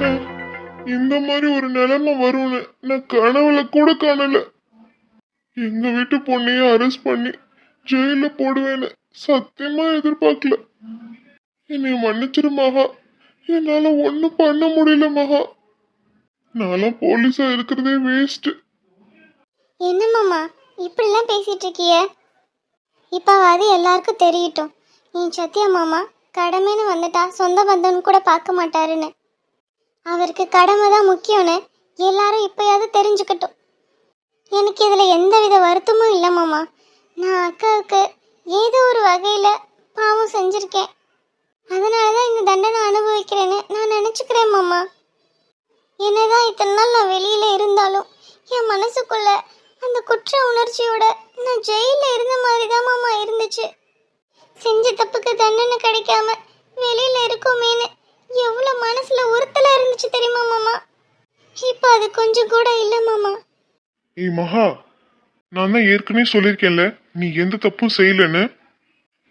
Sir. இந்த மாதிரி ஒரு நிலைமை வரும்னு நான் கனவுல கூட காணல. எங்க வீட்டு பொண்ணையும் அரெஸ்ட் பண்ணி ஜெயில போடுவேன்னு சத்தியமா எதிர்பார்க்கல. என்னை மன்னிச்சிரு மகா. என்னால ஒண்ணும் பண்ண முடியல மகா. நான்லாம் போலீஸா இருக்கிறதே வேஸ்ட் என்ன மாமா? இப்படிலாம் பேசிட்டு இருக்கிய? இப்போவாது எல்லாருக்கும் தெரியட்டும். நீ சத்யா மாமா கடமைன்னு வந்துட்டா சொந்த பந்தம்னு கூட பார்க்க மாட்டாருன்னு. அவருக்கு கடமை தான் முக்கியம்னு எல்லாரும் இப்போயாவது தெரிஞ்சுக்கட்டும். எனக்கு இதில் எந்தவித வருத்தமும் இல்லை மாமா. நான் அக்காவுக்கு ஏதோ ஒரு வகையில் பாவம் செஞ்சுருக்கேன். அதனால தான் இந்த தண்டனை அனுபவிக்கிறேன்னு நான் நினச்சிக்கிறேன் மாமா. என்னதான் இத்தனை நாள் நான் வெளியில் இருந்தாலும் என் மனசுக்குள்ள அந்த குற்ற உணர்ச்சியோட நான் ஜெயிலில் இருந்த மாதிரி தான் மாமா இருந்துச்சு. செஞ்ச தப்புக்கு தண்டனை கிடைக்காம வெளியில் இருக்கோமேன்னு எவ்வளோ மனசில் போச்சு தெரியுமா மாமா? இப்போ அது கொஞ்சம் கூட இல்ல மாமா. ஏய் மகா நான் தான் ஏற்கனவே சொல்லியிருக்கேன்ல நீ எந்த தப்பும் செய்யலன்னு.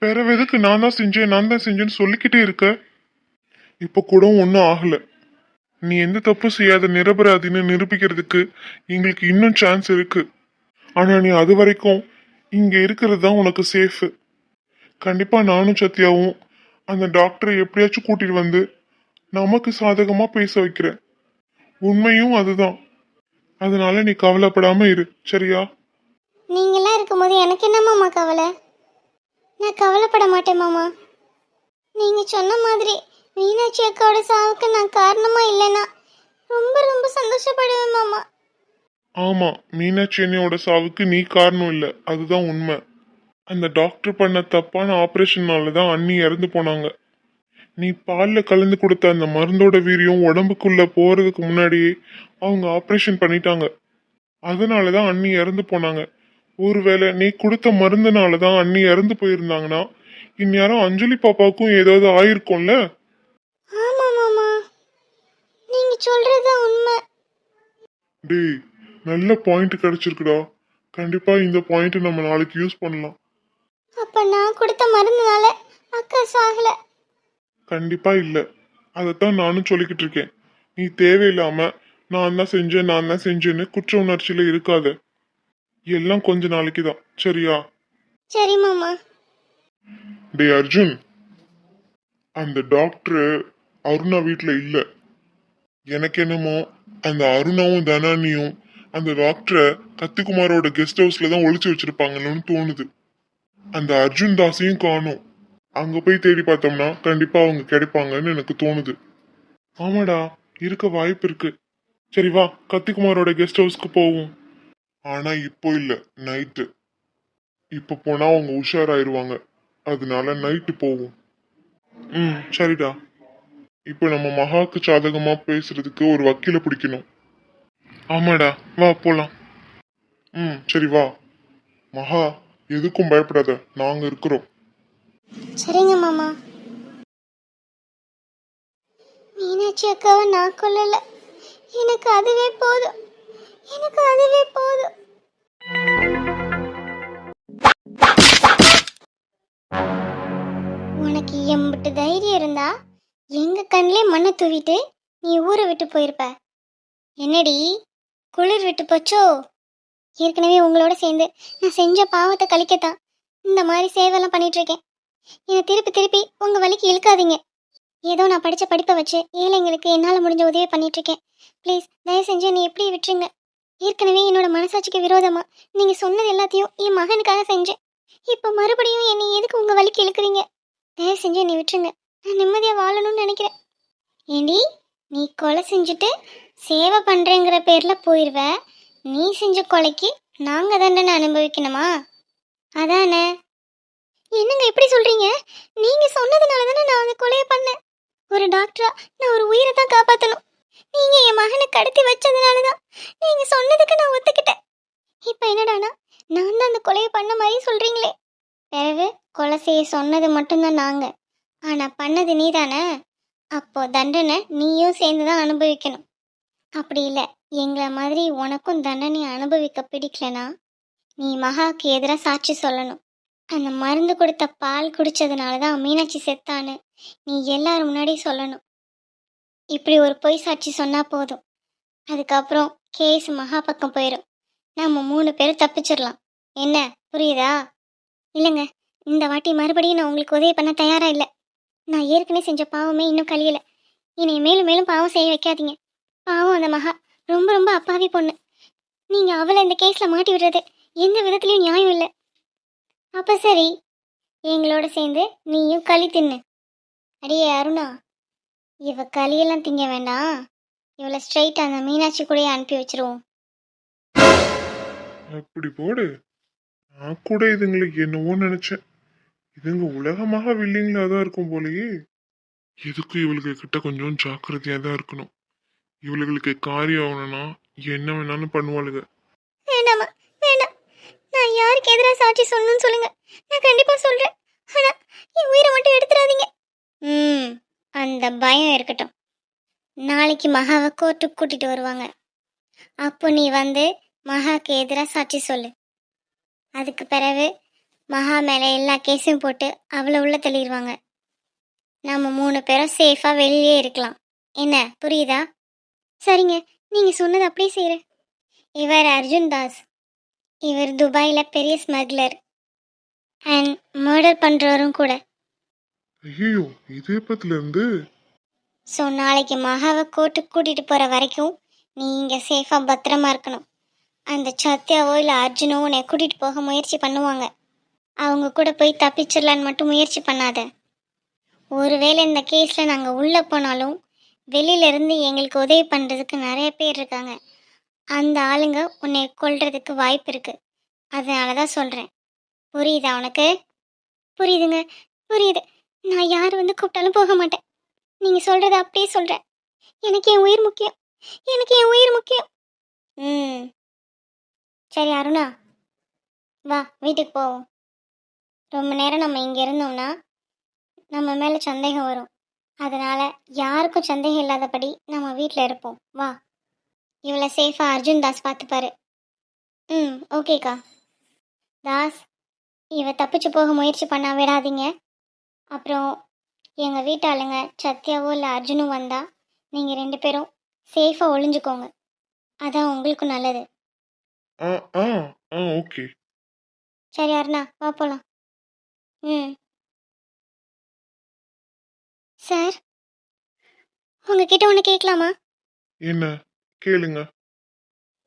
வேற எதுக்கு நான் தான் செஞ்சேன் நான் தான் செஞ்சேன்னு சொல்லிக்கிட்டே இருக்க? இப்போ கூட ஒன்றும் ஆகல. நீ எந்த தப்பும் செய்யாத நிரபராதின்னு நிரூபிக்கிறதுக்கு எங்களுக்கு இன்னும் சான்ஸ் இருக்கு. ஆனா நீ அது வரைக்கும் இங்க இருக்கிறது தான் உனக்கு சேஃப் கண்டிப்பா நானும் சத்யாவும் அந்த டாக்டரை எப்படியாச்சும் கூட்டிட்டு வந்து நமக்கு சாதகமா பேச வைக்கிறேன். உண்மையும் அதுதான். அதனால நீ கவலைப்படாம இரு சரியா? நீங்களாம் இருக்கும்போது எனக்கு என்ன மாமா கவலை? நான் கவலைப்பட மாட்டேன் மாமா நீங்க சொன்ன மாதிரி மீனாட்சி அக்காவோட சாவுக்கு நான் காரணமா இல்லைன்னா ரொம்ப ரொம்ப சந்தோஷப்படுவேன் மாமா ஆமா மீனாட்சி அண்ணியோட சாவுக்கு நீ காரணம் இல்ல அதுதான் உண்மை. அந்த டாக்டர் பண்ண தப்பான ஆபரேஷனால தான் அண்ணி இறந்து போனாங்க. நீ பால்ல கலந்து கொடுத்த அந்த மருந்தோட வீரியம் உடம்புக்குள்ள போறதுக்கு முன்னாடியே அவங்க ஆபரேஷன் பண்ணிட்டாங்க. அதனால தான் அண்ணி இறந்து போனாங்க. ஒருவேளை நீ கொடுத்த மருந்துனால தான் அண்ணி இறந்து போயிருந்தாங்கன்னா இந்நேரம் அஞ்சலி பாப்பாவுக்கும் ஏதாவது ஆயிருக்கும்ல? ஆமா மாமா. நீங்க சொல்றது உண்மை. டேய் நல்ல பாயிண்ட் கிடைச்சிருக்குடா. கண்டிப்பா இந்த பாயிண்ட் நம்ம நாளைக்கு யூஸ் பண்ணலாம். அப்ப நான் கொடுத்த மருந்துனால அக்கா சாகல. கண்டிப்பா இல்ல. அதைத்தான் நானும் சொல்லிக்கிட்டு இருக்கேன். நீ தேவையில்லாம நான் தான் செஞ்சேன் நான் தான் செஞ்சேன்னு குற்ற உணர்ச்சியில இருக்காத. எல்லாம் கொஞ்ச நாளைக்கு தான். சரியா? சரி மாமா. டேய் அர்ஜுன். அந்த டாக்டர் அருணா வீட்ல இல்ல. எனக்கு என்னமோ அந்த அருணாவும் தனானியும் அந்த டாக்டரை கத்திக்குமாரோட கெஸ்ட் ஹவுஸ்ல தான் ஒளிச்சு வச்சிருப்பாங்கன்னு தோணுது. அந்த அர்ஜுன் தாஸையும் காணும். அங்க போய் தேடி பார்த்தோம்னா கண்டிப்பா அவங்க கிடைப்பாங்கன்னு எனக்கு தோணுது. ஆமாடா இருக்க வாய்ப்பு இருக்கு. சரி வா கத்திக்குமாரோட கெஸ்ட் ஹவுஸ்க்கு போவோம். ஆனா இப்போ இல்ல நைட்டு இப்போ போனா அவங்க உஷாராயிருவாங்க. அதனால நைட்டு போவோம். ம் சரிடா. இப்போ நம்ம மகாக்கு சாதகமா பேசுறதுக்கு ஒரு வக்கீல பிடிக்கணும். ஆமாடா வா போலாம். ம் சரி வா. மகா எதுக்கும் பயப்படாத நாங்க இருக்கிறோம். சரிங்க மாமா. மீனாட்சி அக்காவை நான் கொல்லல. எனக்கு அதுவே போதும். எனக்கு அதுவே போதும். உனக்கு எம்பிட்டு தைரியம் இருந்தா எங்க கண்ணிலே மண்ணை தூவிட்டு நீ ஊரை விட்டு போயிருப்ப. என்னடி குளிர் விட்டு போச்சோ? ஏற்கனவே உங்களோட சேர்ந்து நான் செஞ்ச பாவத்தை கழிக்கத்தான். இந்த மாதிரி சேவைலாம் பண்ணிட்டு இருக்கேன். என்னை திருப்பி திருப்பி உங்கள் வழிக்கு இழுக்காதீங்க. ஏதோ நான் படித்த படிப்பை வச்சு ஏழைங்களுக்கு என்னால் முடிஞ்ச உதவி பண்ணிகிட்ருக்கேன் ப்ளீஸ் தயவு செஞ்சு என்னை எப்படி விட்டுருங்க. ஏற்கனவே என்னோட மனசாட்சிக்கு விரோதமாக நீங்கள் சொன்னது எல்லாத்தையும் என் மகனுக்காக செஞ்சேன். இப்போ மறுபடியும் என்னை எதுக்கு உங்கள் வழிக்கு இழுக்குறீங்க? தயவு செஞ்சு என்னை விட்டுருங்க. நான் நிம்மதியாக வாழணும்னு நினைக்கிறேன். ஏண்டி நீ கொலை செஞ்சுட்டு சேவை பண்ணுறேங்கிற பேரில் போயிடுவ நீ செஞ்ச கொலைக்கு நாங்கள் தண்டனை அனுபவிக்கணுமா? அதானே? என்னங்க எப்படி சொல்றீங்க? நீங்க சொன்னதுனால தானே நான் அந்த கொலையை பண்ணேன். ஒரு டாக்டரா நான் ஒரு உயிரை தான் காப்பாற்றணும் நீங்க என் மகனை கடத்தி வச்சதுனால தான் நீங்க சொன்னதுக்கு நான் ஒத்துக்கிட்டேன். இப்போ என்னடானா நான் தான் அந்த கொலையை பண்ண மாதிரி சொல்றீங்களே. பிறகு கொலை செய்ய சொன்னது மட்டும்தான் நாங்க. ஆனா பண்ணது நீ தானே அப்போ தண்டனை நீயும் சேர்ந்து தான் அனுபவிக்கணும். அப்படி இல்லை. எங்களை மாதிரி உனக்கும் தண்டனை அனுபவிக்க பிடிக்கலனா நீ மகாவுக்கு எதிராக சாட்சி சொல்லணும். அந்த மருந்து கொடுத்த பால் குடித்ததுனால தான் மீனாட்சி செத்தான்னு நீ எல்லாரும் முன்னாடி சொல்லணும். இப்படி ஒரு பொய் சாட்சி சொன்னால் போதும். அதுக்கப்புறம் கேஸ் மகா பக்கம் போயிடும் நம்ம மூணு பேரும் தப்பிச்சிடலாம் என்ன புரியுதா? இல்லைங்க இந்த வாட்டி மறுபடியும் நான் உங்களுக்கு உதவி பண்ண தயாராக இல்லை. நான் ஏற்கனவே செஞ்ச பாவமே இன்னும் கழியலை. என்னை மேலும் மேலும் பாவம் செய்ய வைக்காதீங்க. பாவம் அந்த மகா. ரொம்ப ரொம்ப அப்பாவி பொண்ணு. நீங்கள் அவளை இந்த கேஸில் மாட்டி விடுறது எந்த விதத்துலயும் நியாயம் இல்லை. அப்ப சரி. எங்களோட சேர்ந்து நீயும் களி தின்னு. அடியே அருணா. இவ களியெல்லாம் திங்க வேண்டாம். இவளை ஸ்ட்ரைட் அந்த மீனாட்சி கூடயே அனுப்பி வச்சிருவோம். அப்படி போடு. நான் கூட இதுங்களுக்கு என்னவோ நினைச்சேன். இதுங்க உலகமாக வில்லிங்களா தான் இருக்கும் போலயே. எதுக்கும் இவளுக்கு கிட்ட கொஞ்சம் ஜாக்கிரதையா தான் இருக்கணும். இவளுகளுக்கு காரியம் ஆகணும்னா என்ன வேணாலும் பண்ணுவாளுங்க. நான் யாருக்கு எதிராக சாட்சி சொல்லணும்னு சொல்லுங்க. நான் கண்டிப்பாக சொல்கிறேன் ஆனால் என் உயிரை மட்டும் எடுத்துடாதீங்க. ம் அந்த பயம் இருக்கட்டும். நாளைக்கு மகாவை கோர்ட்டுக்கு கூட்டிட்டு வருவாங்க. அப்போ நீ வந்து மகாக்கு எதிராக சாட்சி சொல்லு. அதுக்கு பிறகு மகா மேலே எல்லா கேஸும் போட்டு அவளை உள்ள தள்ளிடுவாங்க நம்ம மூணு பேரும் சேஃபாக வெளியே இருக்கலாம். என்ன புரியுதா? சரிங்க நீங்கள் சொன்னது அப்படியே செய்கிறேன் இவர் அர்ஜுன் தாஸ். இவர் துபாயில் பெரிய ஸ்மக்லர் அண்ட் மர்டர் பண்ணுறவரும் கூட. ஐயோ இதே பத்துல இருந்து? ஸோ நாளைக்கு மகாவை கோர்ட்டுக்கு கூட்டிகிட்டு போகிற வரைக்கும் நீ இங்கே சேஃபாக பத்திரமா இருக்கணும். அந்த சத்யாவோ இல்லை அர்ஜுனோ உன்னை கூட்டிகிட்டு போக முயற்சி பண்ணுவாங்க. அவங்க கூட போய் தப்பிச்சிடலான்னு மட்டும் முயற்சி பண்ணாத. ஒருவேளை இந்த கேஸில் நாங்கள் உள்ளே போனாலும் வெளியிலேருந்து எங்களுக்கு உதவி பண்ணுறதுக்கு நிறைய பேர் இருக்காங்க. அந்த ஆளுங்க உன்னை கொல்றதுக்கு வாய்ப்பு இருக்குது அதனால தான் சொல்கிறேன் புரியுதா உனக்கு? புரியுதுங்க. புரியுது. நான் யார் வந்து கூப்பிட்டாலும் போக மாட்டேன். நீங்கள் சொல்கிறத அப்படியே சொல்கிறேன் எனக்கு என் உயிர் முக்கியம். எனக்கு என் உயிர் முக்கியம். ம். சரி அருணா. வா வீட்டுக்கு போவோம். ரொம்ப நேரம் நம்ம இங்கே இருந்தோம்னா நம்ம மேலே சந்தேகம் வரும். அதனால் யாருக்கும் சந்தேகம் இல்லாதபடி நம்ம வீட்டில் இருப்போம். வா. இவளை சேஃபாக அர்ஜுன் தாஸ் பார்த்துப்பாரு. ம் ஓகேக்கா தாஸ் இவ தப்பிச்சு போக முயற்சி பண்ண விடாதீங்க. அப்புறம் எங்கள் வீட்டாளுங்க சத்யாவோ இல்லை அர்ஜுனும் வந்தா நீங்கள் ரெண்டு பேரும் சேஃபாக ஒளிஞ்சுக்கோங்க. அதான் உங்களுக்கும் நல்லது. ஓகே சரி அருணா வா போகலாம் ம். சார் உங்ககிட்ட ஒன்று கேட்கலாமா? என்ன? கேளுங்க.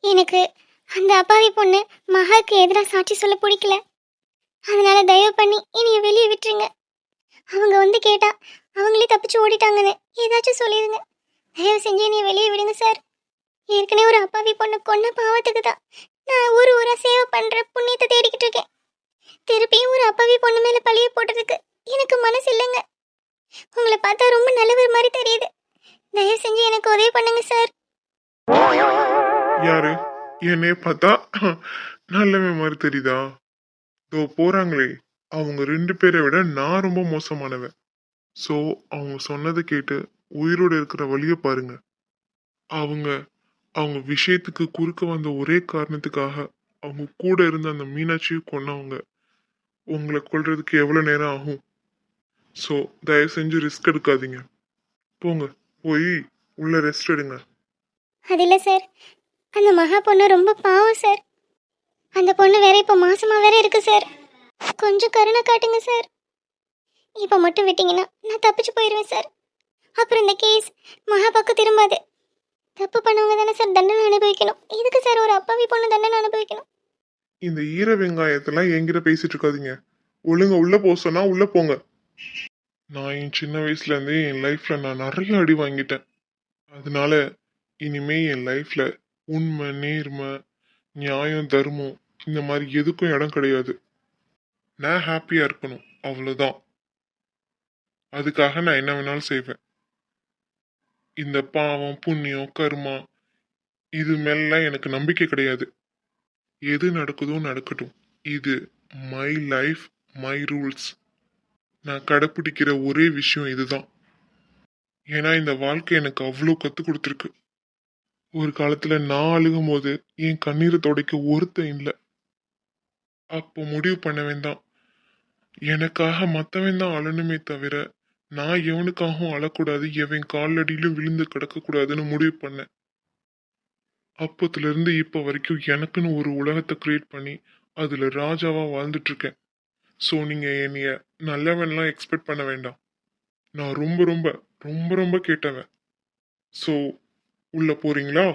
எனக்கு அந்த அப்பாவி பொண்ணு மகாக்கு எதிராக சாட்சி சொல்ல பிடிக்கல. அதனால தயவு பண்ணி என்னைய வெளியே விட்டுருங்க. அவங்க வந்து கேட்டா அவங்களே தப்பிச்சு ஓடிட்டாங்கன்னு ஏதாச்சும் சொல்லிடுங்க. தயவு செஞ்சு என்னைய வெளியே விடுங்க சார் ஏற்கனவே ஒரு அப்பாவி பொண்ணு கொன்ன பாவத்துக்கு தான் நான் ஊர் ஊரா சேவை பண்ற புண்ணியத்தை தேடிக்கிட்டு இருக்கேன். திருப்பியும் ஒரு அப்பாவி பொண்ணு மேல பழிய போட்டதுக்கு எனக்கு மனசு இல்லைங்க. உங்களை பார்த்தா ரொம்ப நல்லவர் மாதிரி தெரியுது. தயவு செஞ்சு எனக்கு உதவி பண்ணுங்க சார் யாரு? என்னைய பார்த்தா நல்லவன் மாதிரி தெரியுதா? இதோ போறாங்களே. அவங்க ரெண்டு பேரை விட நான் ரொம்ப மோசமானவன். ஸோ அவங்க சொன்னதை கேட்டு உயிரோடு இருக்கிற வழியை பாருங்க. அவங்க அவங்க விஷயத்துக்கு குறுக்க வந்த ஒரே காரணத்துக்காக அவங்க கூட இருந்த அந்த மீனாட்சியை கொன்னவங்க. உங்களை கொள்றதுக்கு எவ்வளோ நேரம் ஆகும்? ஸோ தயவு செஞ்சு ரிஸ்க் எடுக்காதீங்க. போங்க போய் உள்ள ரெஸ்ட் எடுங்க. அது இல்லை சார் அந்த மகா பொண்ணு ரொம்ப பாவம் சார் அந்த பொண்ணு வேற இப்போ மாசமா வேற இருக்கு சார் கொஞ்சம் கருணை காட்டுங்க சார் இப்போ மட்டும் விட்டீங்கன்னா நான் தப்பிச்சு போயிடுவேன் சார் அப்புறம் இந்த கேஸ் மகா பக்கம் திரும்பாது. தப்பு பண்ணவங்க தானே சார் தண்டனை அனுபவிக்கணும். இதுக்கு சார் ஒரு அப்பாவி பொண்ணு தண்டனை அனுபவிக்கணும்? இந்த ஈர வெங்காயத்தெல்லாம் என்கிட்ட பேசிட்டு இருக்காதீங்க. ஒழுங்க உள்ள போக சொன்னா உள்ள போங்க. நான் என் சின்ன வயசுல இருந்தே என் லைஃப்ல நான் நிறைய அடி வாங்கிட்டேன். அதனால இனிமே என் லைஃப்ல உண்மை நேர்மை நியாயம் தர்மம் இந்த மாதிரி எதுக்கும் இடம் கிடையாது. நான் ஹாப்பியா இருக்கணும் அவ்வளோதான் அதுக்காக நான் என்ன வேணாலும் செய்வேன். இந்த பாவம் புண்ணியம் கர்மா இது மேலாம் எனக்கு நம்பிக்கை கிடையாது. எது நடக்குதோ நடக்கட்டும். இது மை லைஃப் மை ரூல்ஸ் நான் கடைப்பிடிக்கிற ஒரே விஷயம் இதுதான். ஏன்னா இந்த வாழ்க்கை எனக்கு அவ்வளோ கற்றுக் கொடுத்துருக்கு. ஒரு காலத்துல நான் அழுகும் போது என் கண்ணீரை துடைக்க ஒருத்தன் இல்லை. அப்போ முடிவு பண்ண வேண்டாம் எனக்காக மற்றவன் தான் அழணுமே தவிர நான் எவனுக்காகவும் அழக்கூடாது எவன் காலடியிலும் விழுந்து கிடக்கக்கூடாதுன்னு முடிவு பண்ணேன். அப்பத்துல இருந்து இப்ப வரைக்கும் எனக்குன்னு ஒரு உலகத்தை கிரியேட் பண்ணி அதுல ராஜாவா வாழ்ந்துட்டு இருக்கேன் ஸோ நீங்க என்னைய நல்லவன்லாம் எக்ஸ்பெக்ட் பண்ண வேண்டாம். நான் ரொம்ப ரொம்ப ரொம்ப ரொம்ப கேட்டவன். ஸோ உள்ள போறீங்களா?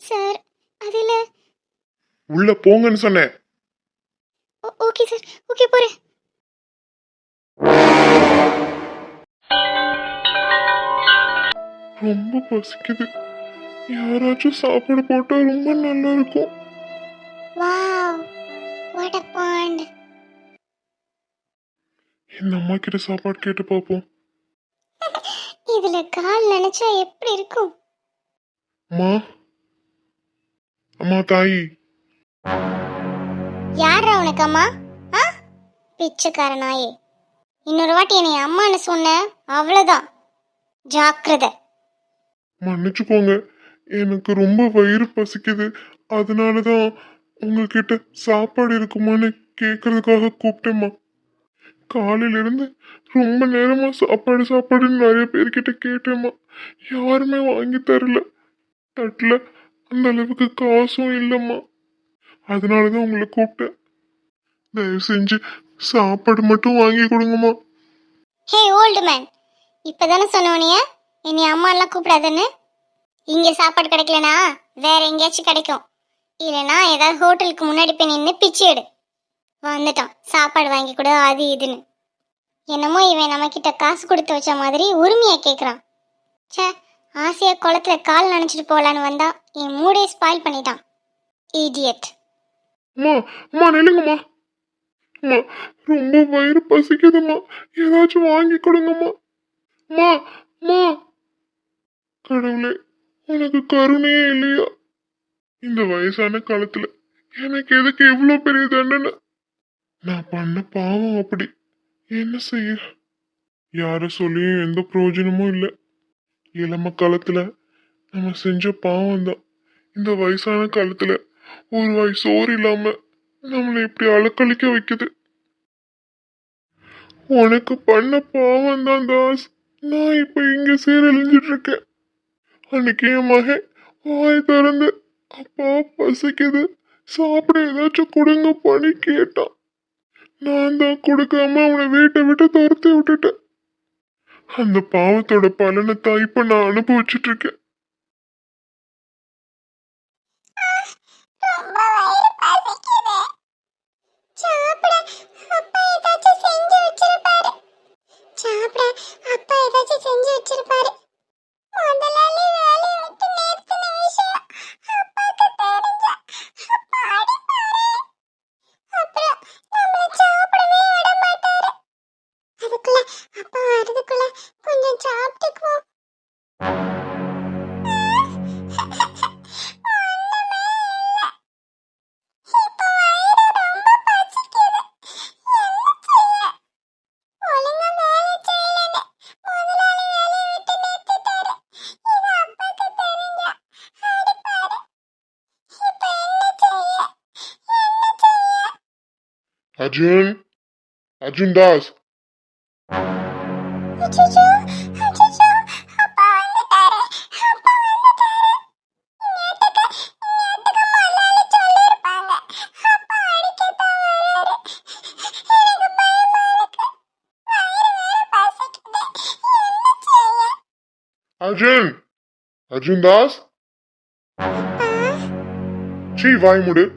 சார் அதில். உள்ள போங்கன்னு சொன்னேன். Okay sir. ஓகே போகிறேன் ரொம்ப பசிக்குது. யாராச்சும் சாப்பாடு போட்டா ரொம்ப நல்லா இருக்கும் வாவ் வாட் அ பாண்ட் இந்த அம்மா கிட்ட சாப்பாடு கேட்டு பார்ப்போம் இதில் கால் நினச்சா எப்படி இருக்கும்? அம்மா. அம்மா தாயி. யாரா உனக்கு அம்மா? ஆ? பிச்சைக்கார நாயே இன்னொரு வாட்டி என்னை அம்மான்னு சொன்ன அவ்வளோதான் ஜாக்கிரதை. மன்னிச்சுக்கோங்க. எனக்கு ரொம்ப வயிறு பசிக்குது. அதனால தான் உங்ககிட்ட சாப்பாடு இருக்குமான்னு கேட்கறதுக்காக கூப்பிட்டேம்மா. காலையில இருந்து ரொம்ப நேரமா சாப்பாடு சாப்பாடுன்னு நிறைய பேர்கிட்ட கேட்டேம்மா. யாருமே வாங்கி தரல. தட்டில் அந்த அளவுக்கு காசும் இல்லைம்மா. அதனால தான் உங்களை கூப்பிட்டேன். தயவு செஞ்சு சாப்பாடு மட்டும் வாங்கி கொடுங்கம்மா. ஹே ஓல்டு மேன் இப்பதானே சொன்னவனிய என்னை அம்மாலாம் கூப்பிடாதன்னு? இங்கே சாப்பாடு கிடைக்கலனா வேற எங்கேயாச்சும் கிடைக்கும். இல்லைனா ஏதாவது ஹோட்டலுக்கு முன்னாடி போய் நின்று பிச்சு எடு. வந்துட்டான். சாப்பாடு வாங்கி கொடு அது இதுன்னு. என்னமோ இவன் நம்மக்கிட்ட காசு கொடுத்து வச்ச மாதிரி உரிமையாக கேட்குறான் ச்சே ஆசையா குளத்துல கால் நினைச்சிட்டு போகலான்னு வந்தா என் மூடே ஸ்பாயில் பண்ணிட்டான். ஈடியட் அம்மா அம்மா நில்லுங்கம்மா. அம்மா ரொம்ப வயிறு பசிக்குதும்மா. ஏதாச்சும் வாங்கி கொடுங்கம்மா. அம்மா அம்மா. கடவுளே உனக்கு கருணையே இல்லையா? இந்த வயசான காலத்துல எனக்கு எதுக்கு எவ்வளோ பெரிய தண்டனை? நான் பண்ண பாவம் அப்படி. என்ன செய்ய? யார சொல்லியும் எந்த பிரயோஜனமும் இல்லை. இளம காலத்துல நம்ம செஞ்ச பாவம் தான் இந்த வயசான காலத்துல ஒரு வாய் சோறு இல்லாம நம்மளை இப்படி அலக்களிக்க வைக்குது. உனக்கு பண்ண பாவம் தான் தாஸ். நான் இப்ப இங்க சீரழிஞ்சிட்டு இருக்கேன் அன்னைக்கு என் மகன் வாய் திறந்து அப்பா பசிக்குது. சாப்பிட ஏதாச்சும் கொடுங்க பண்ணி கேட்டான். நான் தான் கொடுக்காம அவனை வீட்டை விட்டு துரத்தி விட்டுட்டேன். அந்த பாவத்தோட பலனை தான் இப்ப நான் அனுபவிச்சுட்டு இருக்கேன் சாப்பிட அப்பா ஏதாச்சும் செஞ்சு வச்சிருப்பாரு. சாப்பிட பசிக்குது. என்ன செய்ய? அர்ஜுன் அர்ஜுன் தாஸ். சீ வாய் மூடு.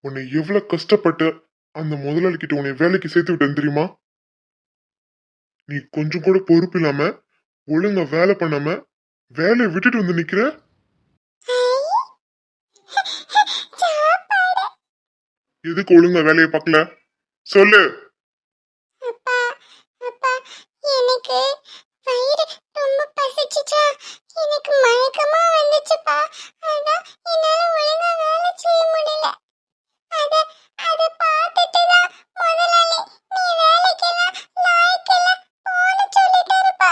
உன்னை எவ்வளவு கஷ்டப்பட்டு அந்த முதலாளி கிட்ட உன்னை வேலைக்கு சேர்த்து விட்டேன் தெரியுமா? நீ கொஞ்சம் கூட பொறுப்பு இல்லாம ஒழுங்கா வேலை பண்ணாம வேலையை விட்டுட்டு வந்து நிக்கிற. எதுக்கு ஒழுங்கா வேலையை பார்க்கல? சொல்லு அப்பா, அப்பா, எனக்கு வயிறு ரொம்ப பசிச்சுச்சா எனக்கு மயக்கமா வந்துச்சுப்பா அதான் என்னால ஒழுங்கா வேலை செய்ய முடியல அத அத பார்த்துட்டு தான் முதலாளி நீ வேலைக்கெல்லாம் லாய்க்கல போன்னு சொல்லிட்டாருப்பா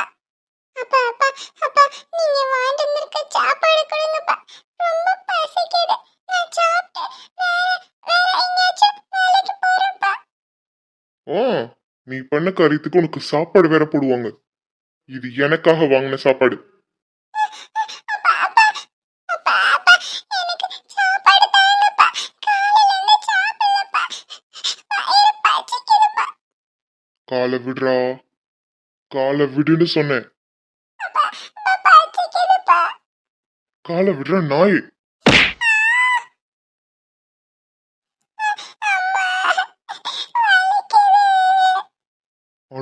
அப்பா அப்பா அப்பா நீங்க வாங்கிட்டு வந்திருக்க சாப்பாடு கொடுங்கப்பா ரொம்ப பசிக்குது நான் சாப்பிட்டு வேற வேற எங்கேயாச்சும் வேலைக்கு போறேன்ப்பா ஓ நீ பண்ண காரியத்துக்கு உனக்கு சாப்பாடு வேற போடுவாங்க. இது எனக்காக வாங்கின சாப்பாடு. காலை விடுறா. காலை விடுன்னு சொன்னேன். காலை விடுற நாய்.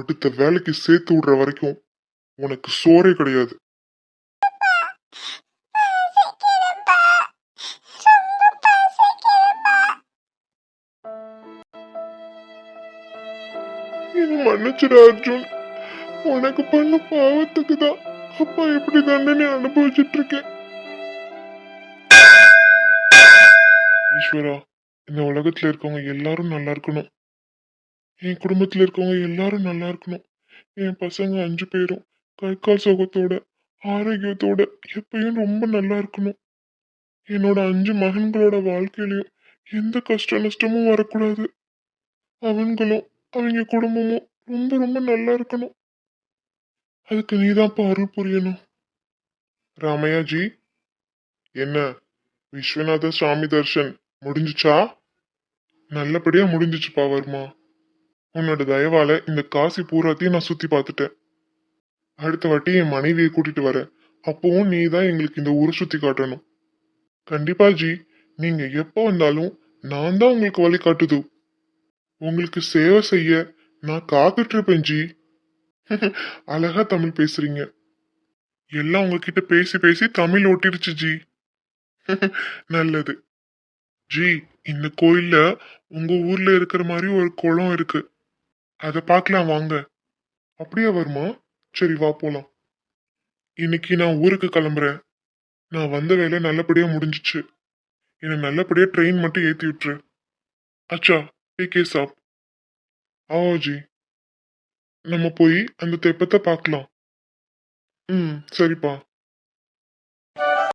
அடுத்த வேலைக்கு சேர்த்து விடுற வரைக்கும் உனக்கு சோறே கிடையாது. மன்னிச்சிடா அர்ஜுன். உனக்கு பண்ண பாவத்துக்கு தான் அப்பா எப்படி தண்டனை அனுபவிச்சுட்டு இருக்கேன் ஈஸ்வரா இந்த உலகத்துல இருக்கவங்க எல்லாரும் நல்லா இருக்கணும். என் குடும்பத்தில் இருக்கவங்க எல்லாரும் நல்லா இருக்கணும். என் பசங்க அஞ்சு பேரும் கை கால் சுகத்தோட ஆரோக்கியத்தோட எப்பயும் ரொம்ப நல்லா இருக்கணும். என்னோட அஞ்சு மகன்களோட வாழ்க்கையிலையும் எந்த கஷ்ட நஷ்டமும் வரக்கூடாது. அவன்களும் அவங்க குடும்பமும் ரொம்ப ரொம்ப நல்லா இருக்கணும். அதுக்கு நீதான்ப்பா அருள் புரியணும். ராமையாஜி என்ன? விஸ்வநாத சுவாமி தர்ஷன் முடிஞ்சுச்சா? நல்லபடியா முடிஞ்சிச்சுப்பா வருமா? உன்னோட தயவால இந்த காசி பூராத்தையும் நான் சுத்தி பார்த்துட்டேன். அடுத்த வாட்டி என் மனைவியை கூட்டிட்டு வரேன் அப்பவும் நீ தான் எங்களுக்கு இந்த ஊரை சுத்தி காட்டணும். கண்டிப்பா ஜி. நீங்க எப்போ வந்தாலும் நான் தான் உங்களுக்கு வழி காட்டுது. உங்களுக்கு சேவை செய்ய நான் காத்துட்டு இருப்பேன் ஜி. அழகா தமிழ் பேசுறீங்க. எல்லாம் உங்ககிட்ட பேசி பேசி தமிழ் ஒட்டிருச்சு ஜி. நல்லது. ஜி இந்த கோயில்ல உங்க ஊர்ல இருக்கிற மாதிரி ஒரு குளம் இருக்கு. அதை பார்க்கலாம் வாங்க. அப்படியே வருமா? சரி வா போலாம். இன்னைக்கு நான் ஊருக்கு கிளம்புறேன். நான் வந்த வேலை நல்லபடியா முடிஞ்சிச்சு. என்னை நல்லபடியா ட்ரெயின் மட்டும் ஏத்தி விட்டுரு. அச்சா டேக் ஏ சாப். ஆவாஜி நம்ம போய் அந்த தெப்பத்தை பார்க்கலாம் ம் சரிப்பா.